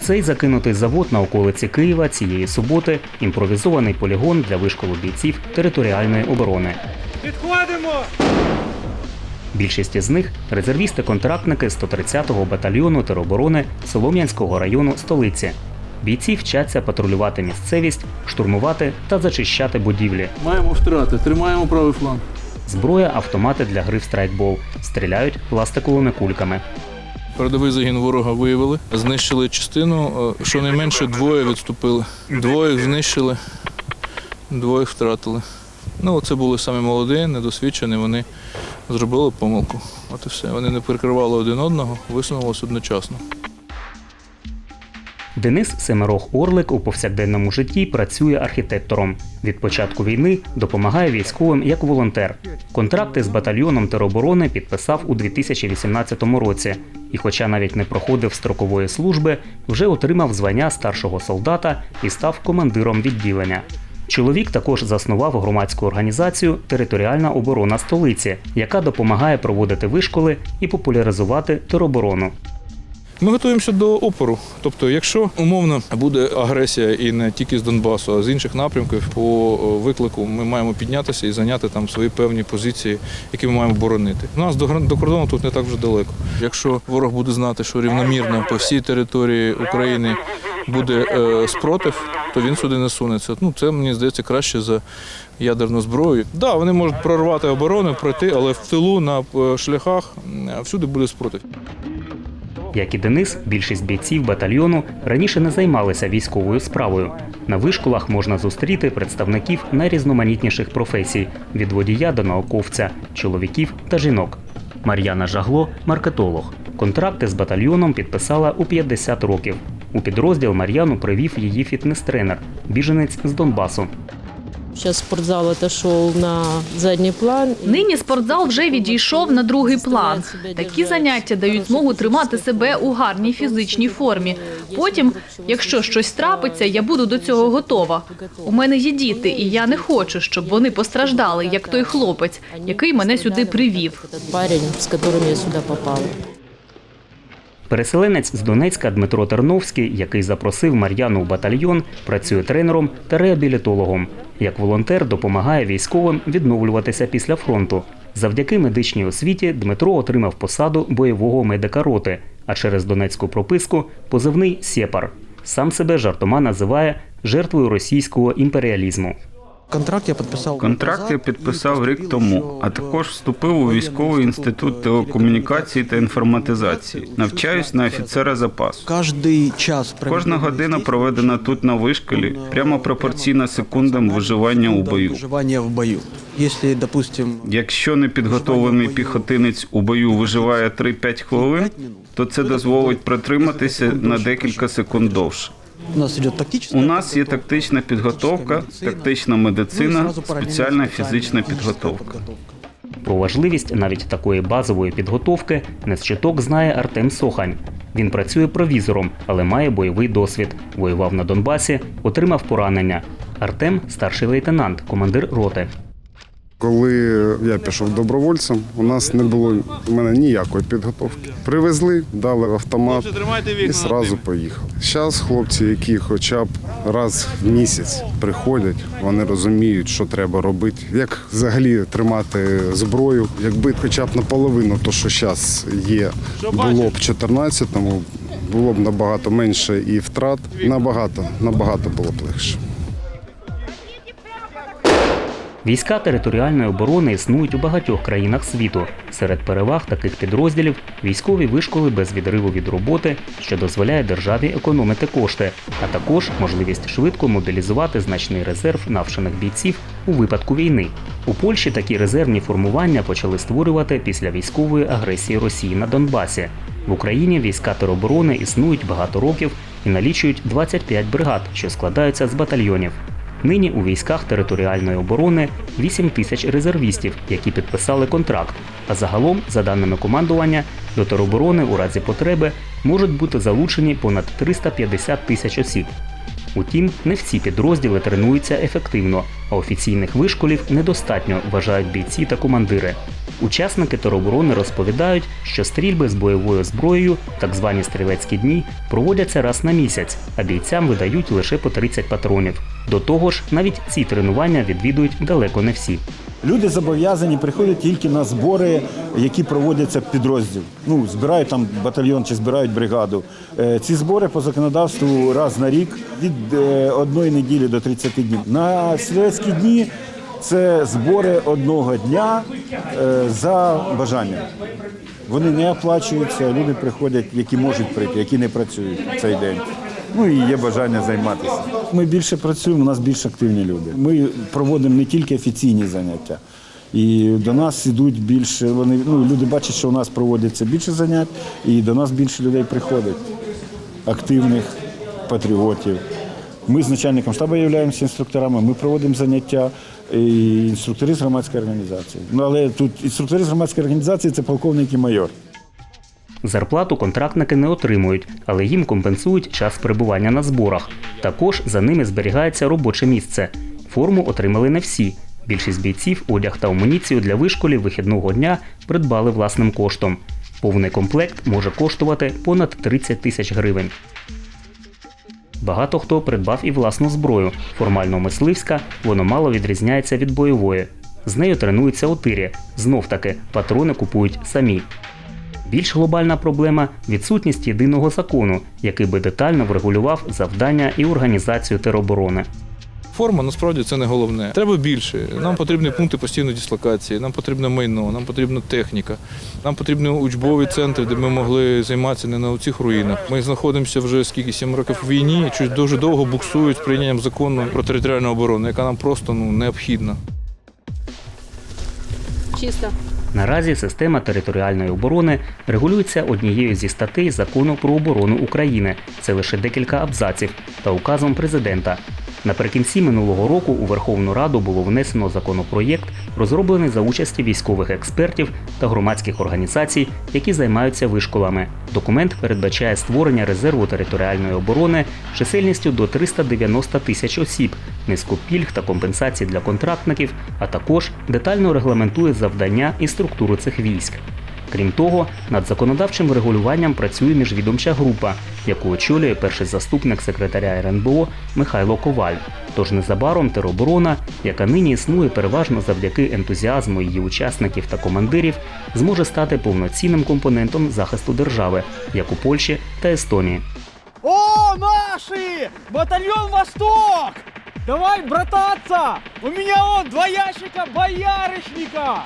Цей закинутий завод на околиці Києва цієї суботи імпровізований полігон для вишколу бійців територіальної оборони. Підходимо! Більшість із них резервісти-контрактники 130-го батальйону тероборони Солом'янського району столиці. Бійці вчаться патрулювати місцевість, штурмувати та зачищати будівлі. Маємо втрати, тримаємо правий фланг. Зброя, автомати для гри в страйкбол. Стріляють пластиковими кульками. Передовий загін ворога виявили, знищили частину, е, щонайменше двоє відступили. Двоє знищили, двоє втратили. Ну, це були самі молоді, недосвідчені, вони зробили помилку. От і все. Вони не прикривали один одного, висунулися одночасно. Денис Семирох Орлик у повсякденному житті працює архітектором. Від початку війни допомагає військовим як волонтер. Контракти з батальйоном тероборони підписав у 2018 році. І, хоча навіть не проходив строкової служби, вже отримав звання старшого солдата і став командиром відділення. Чоловік також заснував громадську організацію Територіальна оборона столиці, яка допомагає проводити вишколи і популяризувати тероборону. Ми готуємося до опору. Тобто, якщо умовно буде агресія і не тільки з Донбасу, а з інших напрямків по виклику, ми маємо піднятися і зайняти там свої певні позиції, які ми маємо боронити. У нас до до кордону тут не так вже далеко. Якщо ворог буде знати, що рівномірно по всій території України буде е, спротив, то він сюди не сунеться. Ну це мені здається краще за ядерну зброю. Так, да, вони можуть прорвати оборону, пройти, але в тилу на е, шляхах всюди буде спротив. Як і Денис, більшість бійців батальйону раніше не займалися військовою справою. На вишколах можна зустріти представників найрізноманітніших професій від водія до науковця, чоловіків та жінок. Мар'яна Жагло маркетолог. Контракти з батальйоном підписала у 50 років. У підрозділ Мар'яну привів її фітнес-тренер, біженець з Донбасу. Сейчас спортзал отошел на задний план. Нині спортзал вже відійшов на другий план. Такі заняття дають змогу тримати себе у гарній фізичній формі. Потім, якщо щось трапиться, я буду до цього готова. У мене є діти, і я не хочу, щоб вони постраждали, як той хлопець, який мене сюди привів. Парень, с которым я сюда попала. Переселенець з Донецька Дмитро Терновський, який запросив Мар'яну в батальйон, працює тренером та реабілітологом. Як волонтер допомагає військовим відновлюватися після фронту. Завдяки медичній освіті Дмитро отримав посаду бойового медика роти, а через донецьку прописку позивний Сєпар. Сам себе жартома називає жертвою російського імперіалізму. Контракт я підписав Контракт я підписав рік тому, а також вступив у військовий інститут телекомунікації та інформатизації. Навчаюсь на офіцера запасу. Кожний час Кожна година проведена тут на вишколі прямо пропорційна секундам виживання у бою. Виживання в бою. Якщо, допустим, Якщо непідготовлений піхотинець у бою виживає 3-5 хвилин, то це дозволить протриматися на декілька секунд довше. У нас йде тактична У нас є тактична підготовка, тактична медицина, спеціальна фізична підготовка. Про важливість навіть такої базової підготовки не з чуток знає Артем Сохань. Він працює провізором, але має бойовий досвід. Воював на Донбасі, отримав поранення. Артем старший лейтенант, командир роти. Коли я пішов добровольцем, у нас не було у мене ніякої підготовки. Привезли, дали автомат і одразу поїхали. Зараз хлопці, які хоча б раз в місяць приходять, вони розуміють, що треба робити, як взагалі тримати зброю. Якби хоча б наполовину, то що зараз є, було б в 14-му, було б набагато менше і втрат. Набагато, набагато було б легше. Війська територіальної оборони існують у багатьох країнах світу. Серед переваг таких підрозділів військові вишколи без відриву від роботи, що дозволяє державі економити кошти, а також можливість швидко мобілізувати значний резерв навчених бійців у випадку війни. У Польщі такі резервні формування почали створювати після військової агресії Росії на Донбасі. В Україні війська тероборони існують багато років і налічують 25 бригад, що складаються з батальйонів. Нині у військах територіальної оборони 8 тисяч резервістів, які підписали контракт. А загалом, за даними командування, до тероборони у разі потреби можуть бути залучені понад 350 тисяч осіб. Утім, не всі підрозділи тренуються ефективно. А офіційних вишколів недостатньо, вважають бійці та командири. Учасники тероборони розповідають, що стрільби з бойовою зброєю, так звані стрілецькі дні, проводяться раз на місяць, а бійцям видають лише по 30 патронів. До того ж, навіть ці тренування відвідують далеко не всі. Люди зобов'язані приходять тільки на збори, які проводяться підрозділ. Ну, збирають там батальйон чи збирають бригаду. Е, Ці збори по законодавству раз на рік від е, одної неділі до 30 днів. На стрілецькі дні це збори одного дня е, за бажанням. Вони не оплачуються, люди приходять, які можуть прийти, які не працюють цей день. Ну і є бажання займатися. Ми більше працюємо, у нас більш активні люди. Ми проводимо не тільки офіційні заняття. І до нас йдуть більше. Вони ну люди бачать, що у нас проводиться більше занять, і до нас більше людей приходить, активних патріотів. Ми з начальником штабу являємося інструкторами, ми проводимо заняття і інструктори з громадської організації. Ну але тут інструктори з громадської організації це полковник і майор. Зарплату контрактники не отримують, але їм компенсують час перебування на зборах. Також за ними зберігається робоче місце. Форму отримали не всі. Більшість бійців одяг та амуніцію для вишколів вихідного дня придбали власним коштом. Повний комплект може коштувати понад 30 тисяч гривень. Багато хто придбав і власну зброю. Формально мисливська, воно мало відрізняється від бойової. З нею тренуються у тирі. Знов таки патрони купують самі. Більш глобальна проблема відсутність єдиного закону, який би детально врегулював завдання і організацію тероборони. Форма насправді це не головне. Треба більше. Нам потрібні пункти постійної дислокації, нам потрібне майно, нам потрібна техніка, нам потрібні учбові центри, де ми могли займатися не на цих руїнах. Ми знаходимося вже скільки сім років в війні, і дуже довго буксують з прийнянням закону про територіальну оборону, яка нам просто ну необхідна. Чисто. Наразі система територіальної оборони регулюється однією зі статей закону про оборону України. Це лише декілька абзаців та указом президента. Наприкінці минулого року у Верховну Раду було внесено законопроєкт, розроблений за участі військових експертів та громадських організацій, які займаються вишколами. Документ передбачає створення резерву територіальної оборони чисельністю до 390 тисяч осіб, низку пільг та компенсацій для контрактників, а також детально регламентує завдання і структуру цих військ. Крім того, над законодавчим регулюванням працює міжвідомча група, яку очолює перший заступник секретаря РНБО Михайло Коваль. Тож незабаром тероборона, яка нині існує переважно завдяки ентузіазму її учасників та командирів, зможе стати повноцінним компонентом захисту держави, як у Польщі та Естонії. О, наши! Батальон Восток! Давай брататься! У меня вот два ящика боярышника!